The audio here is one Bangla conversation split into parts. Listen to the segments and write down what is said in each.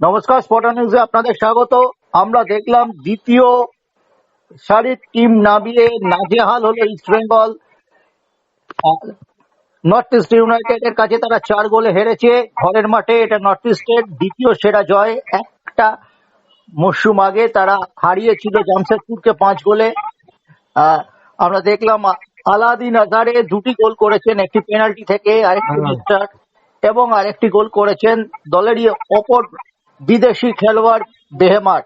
নমস্কার স্পটা নিউজে আপনাদের স্বাগত। আমরা দেখলাম দ্বিতীয় সারির টিম নামিয়ে নাজেহাল হলো East Bengal. North East United এর কাছে তারা চার গোলে হেরেছে। ঘরের মাঠে এটা নর্থ ইস্টের দ্বিতীয় সেরা জয়। একটা মরশুম আগে তারা হারিয়েছিল জামশেদপুরকে পাঁচ গোলে। আহ, আমরা দেখলাম আলাদিন আজারে দুটি গোল করেছেন একটি পেনাল্টি থেকে আরেকটি হ্যাঁ। এবং আরেকটি গোল করেছেন দলেরই অপর বিদেশি খেলোয়াড় বেহেমার।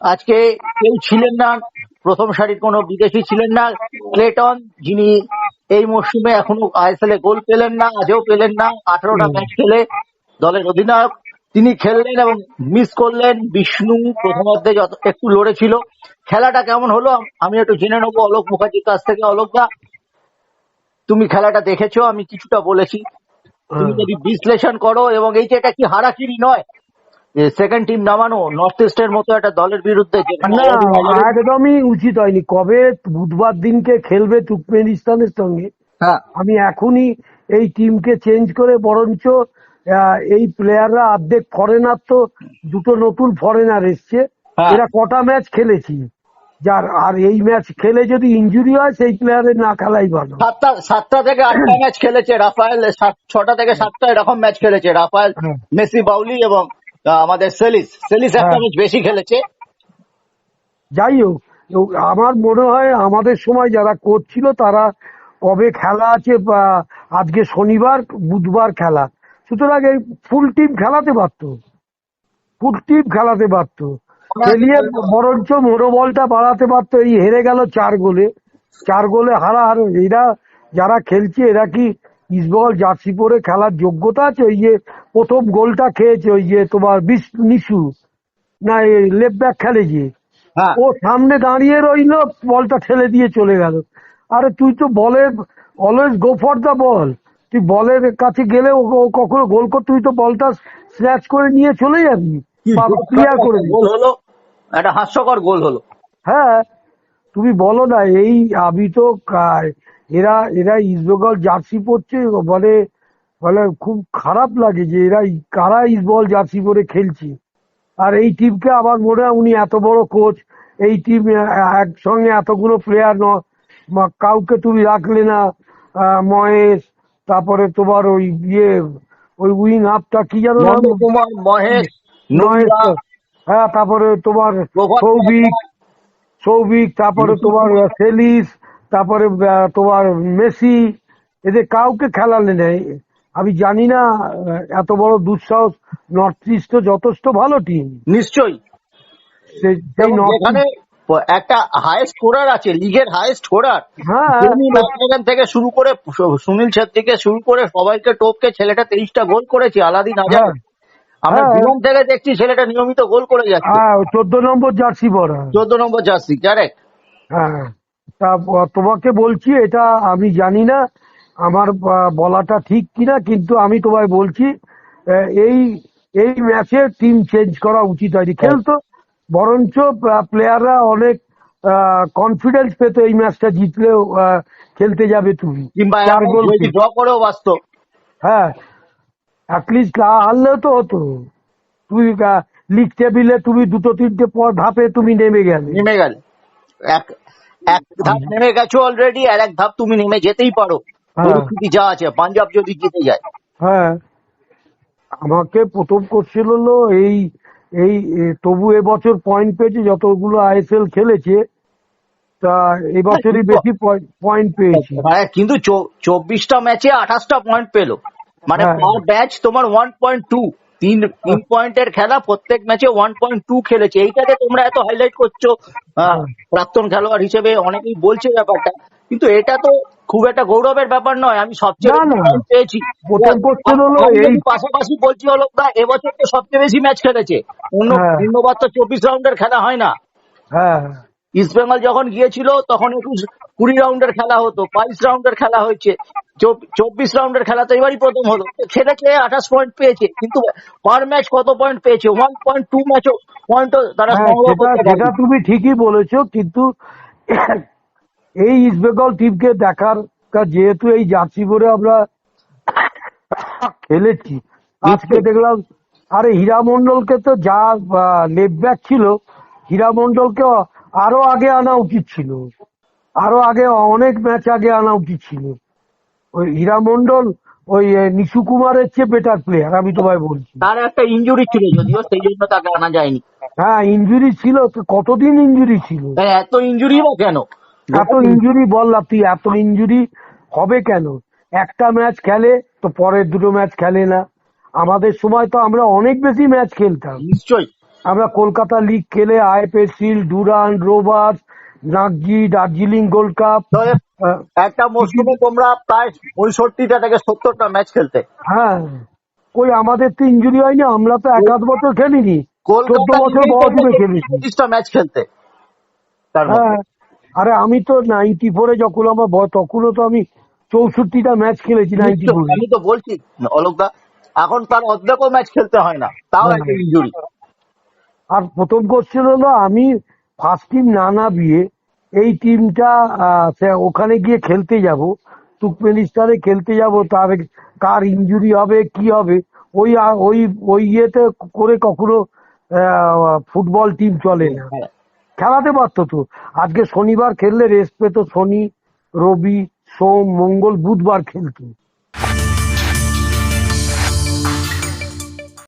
আজকে কেউ ছিলেন না প্রথম সারির কোনো বিদেশি ছিলেন না। ক্লেটন যিনি এই মরশুমে এখনও আইএসএল এ গোল পেলেন না আজও পেলেন না আঠারোটা ম্যাচ খেলে দলের অধিনায়ক। তিনি খেললেন এবং মিস করলেন বিষ্ণু প্রথমার্ধে যত একটু লড়েছিল। খেলাটা কেমন হলো? আমি একটু জেনে নেব। অলোক মুখার্জির কাছ থেকে। অলোক দা তুমি খেলাটা দেখেছ? আমি কিছুটা বলেছি। তুমি। যদি বিশ্লেষণ করো এবং এই যে এটা কি হারাকিরি নয় সেকেন্ড টিম নামানো নর্থ ইস্টের মতো একটা দলের বিরুদ্ধে না একদমই উচিত হয়নি। কবে বুধবার দিনকে খেলবে তুর্কমেনিস্তানের সঙ্গে? হ্যাঁ। আমি এখনই এই টিমকে চেঞ্জ করে বরঞ্চ এই প্লেয়াররা অর্ধেক ফরেনার তো দুটো নতুন ফরেনার এসছে। হ্যাঁ। এরা কটা ম্যাচ খেলেছি। যার আর এই ম্যাচ খেলে যদি ইনজুরি হয় সেই প্লেয়ারের না খেলাই ভালো। সাতটা সাতটা থেকে আটটা ম্যাচ খেলেছে রাফায়েল। ছটা থেকে সাতটা এরকম ম্যাচ খেলেছে রাফায়েল মেসি বাউলি এবং আমাদের সেলিস। সেলিস একটা। ম্যাচ বেশি খেলেছে। যাই হোক আমার মনে হয় আমাদের সময় যারা কোচ ছিল তারা কবে খেলা আছে আজকে শনিবার বুধবার খেলা। সুতরাং এই ফুল টিম খেলাতে পারতো ফুল টিম খেলাতে পারতো খেলিয়ে বরঞ্চ মনোবলটা বাড়াতে পারতো এই হেরে গেল চার গোলে। চার গোলে হারা হার এরা যারা খেলছে এরা কি ইস্টবেঙ্গল জার্সি পরে খেলার যোগ্যতা আছে ওই যে প্রথম গোলটা খেয়েছে ওই যে তোমার বিশ নিশু না লেফট ব্যাক খেলে যে হ্যাঁ। ও সামনে দাঁড়িয়ে রইল বলটা ঠেলে দিয়ে চলে গেল। আরে তুই তো বলে always go for the ball. তুই বলের কাছে গেলে ও কখনো গোল কর তুই তো বলটা স্ন্যাচ করে নিয়ে চলে যাবি। ক্লিয়ার করে গোল হলো? একটা হাস্যকর গোল হলো। হ্যাঁ তুমি বলো না এই আমি তো এরা এরা ইস্টবেঙ্গল জার্সি পরছে বলে বলে খুব খারাপ লাগে যে এরা কারা ইস্টবেঙ্গল জার্সি পরে খেলছে। আর এই টিমকে আবার মনে হয় উনি এত বড় কোচ এই টিম একসঙ্গে এতগুলো প্লেয়ার ন কাউকে তুমি রাখলে না মহেশ তারপরে তোমার ওই ইয়ে ওই উইং হাফটা কি জানো? নন্দকুমার মহেশ মহেশ হ্যাঁ তারপরে তোমার সৌভিক সৌভিক তারপরে তোমার সেলিস তারপরে তোমার মেসি এদের কাউকে খেলালে নেই। আমি জানি না এত বড় দুঃসাহস নর্থ ইস্ট যথেষ্ট ভালো টিম নিশ্চয়ই। একটা হাইয়েস্ট স্কোরার আছে লিগের হাইয়েস্ট স্কোরার হ্যাঁ। থেকে শুরু করে সুনীল ছেত্রীকে শুরু করে সবাইকে টপকে ছেলেটা তেইশটা গোল করেছে আলাদিন আজাদ হ্যাঁ। আমরা হ্যাঁ। জীবন থেকে দেখছি ছেলেটা নিয়মিত গোল করে যাচ্ছে। হ্যাঁ চোদ্দ নম্বর জার্সি পরা। চোদ্দ নম্বর জার্সি কারেক্ট হ্যাঁ। তা তোমাকে বলছি এটা আমি জানি না আমার বলাটা ঠিক কিনা কিন্তু আমি তোমায় বলছি এই এই ম্যাচে টিম চেঞ্জ করা উচিত হয়নি। খেলতো বরঞ্চ প্লেয়াররা অনেক কনফিডেন্স পেতো এই ম্যাচটা জিতলেও খেলতে যাবে তুমি। ড্র করেও বাঁচত হ্যাঁ অ্যাটলিস্ট হারলেও তো হতো। তুমি লিগ টেবিলে তুমি দুটো তিনটে পর ধাপে তুমি নেমে গেলে। নেমে গেল। এক এক ধাপ নেমে গেছো অলরেডি আর এক ধাপ তুমি নেমে যেতেই পারো। হ্যাঁ। পরিস্থিতি যা আছে পাঞ্জাব যদি জিতে যায়। হ্যাঁ। আমাকে প্রথম কোশ্চেন হলো এই এই তবু এবছর পয়েন্ট পেয়েছে যতগুলো আইএসএল খেলেছে তা এবছরই বেশি পয়েন্ট পেয়েছে। হ্যাঁ কিন্তু চব্বিশটা ম্যাচে আঠাশটা পয়েন্ট পেল। মানে হ্যাঁ। পার ব্যাচ তোমার ওয়ান পয়েন্ট টু তিন তিন পয়েন্টের খেলা প্রত্যেক ম্যাচে ওয়ান পয়েন্ট টু খেলেছে। এইটাকে তোমরা এত হাইলাইট করছ। হ্যাঁ। প্রাক্তন খেলোয়াড় হিসেবে অনেকেই বলছে ব্যাপারটা। কিন্তু এটা তো খুব একটা গৌরবের ব্যাপার নয়। আমি সবচেয়ে পেয়েছি। পাশাপাশি বলছি হলো এবছর তো সবচেয়ে বেশি ম্যাচ খেলেছে। অন্য হ্যাঁ। অন্যবার তো চব্বিশ রাউন্ডের খেলা হয় না। হ্যাঁ। ইস্ট বেঙ্গল যখন গিয়েছিল তখন একুশ কুড়ি রাউন্ডের খেলা হতো। বাইশ রাউন্ডের খেলা হয়েছে। চব্বিশ রাউন্ডের খেলা তো এবারই প্রথম হলো। খেলেছে আঠাশ পয়েন্ট পেয়েছে কিন্তু পার ম্যাচ কত পয়েন্ট পেয়েছে? ওয়ান পয়েন্ট টু ম্যাচও পয়েন্ট তারা হ্যাঁ সেটা সেটা। তুমি ঠিকই বলেছ কিন্তু এই ইস্টবেঙ্গল টিমকে দেখার যেহেতু এই জার্সি পরে আমরা খেলেছি আজকে দেখলাম আরে হীরা মন্ডলকে তো যা লেফট ব্যাক ছিল হীরা মন্ডলকে আরও আগে আনা উচিত ছিল। আরও আগে অনেক ম্যাচ আগে আনা উচিত ছিল। ওই হীরা মন্ডল ওই নিশু কুমারের চেয়ে বেটার প্লেয়ার আমি তোমায় বলছি। তার একটা ইনজুরি ছিল যদিও সেই জন্য তাকে আনা যায়নি। হ্যাঁ ইঞ্জুরি ছিল কতদিন ইঞ্জুরি ছিল? এত ইনজুরি বা কেন? এত ইঞ্জুরি বললাম তুই এত ইঞ্জুরি হবে কেন? একটা ম্যাচ খেলে তো পরের দুটো ম্যাচ খেলে না। আমাদের সময় তো আমরা অনেক বেশি ম্যাচ খেলতাম। নিশ্চয়ই। আমরা কলকাতা লিগ খেলে আইপিএসিল Durand Rovers Nagji Darjeeling gold cup. একটা মরশুমে তোমরা প্রায় পঁয়ষট্টিটা থেকে সত্তরটা ম্যাচ খেলতে। হ্যাঁ। কই আমাদের তো ইঞ্জুরি হয়নি আমরা তো এক আধ বছর খেলিনি। চোদ্দ বছর বয়স খেলেছি। ম্যাচ খেলতে। হ্যাঁ। আরে আমি তো নাইনটি ফোরে যখন আমার বয় তখনও তো আমি চৌষট্টিটা ম্যাচ খেলেছি নাইনটি ফোরে আমি তো বলছি অলোকদা এখন তার অর্ধেকও ম্যাচ খেলতে হয় না। তাও হ্যাঁ। একটা ইনজুরি আর প্রথম কোশ্চেন হলো আমি ফার্স্ট টিম না নামিয়ে এই টিমটা ওখানে গিয়ে খেলতে যাব। তুর্কমেনিস্তানে খেলতে যাব তার কার ইঞ্জুরি হবে কি হবে? ওই ওই ওই ইয়েতে করে কখনো ফুটবল টিম চলে না। হ্যাঁ। খেলাতে পারতো তো। আজকে শনিবার খেললে রেস্ট পেতো শনি রবি সোম মঙ্গল বুধবার খেলতো।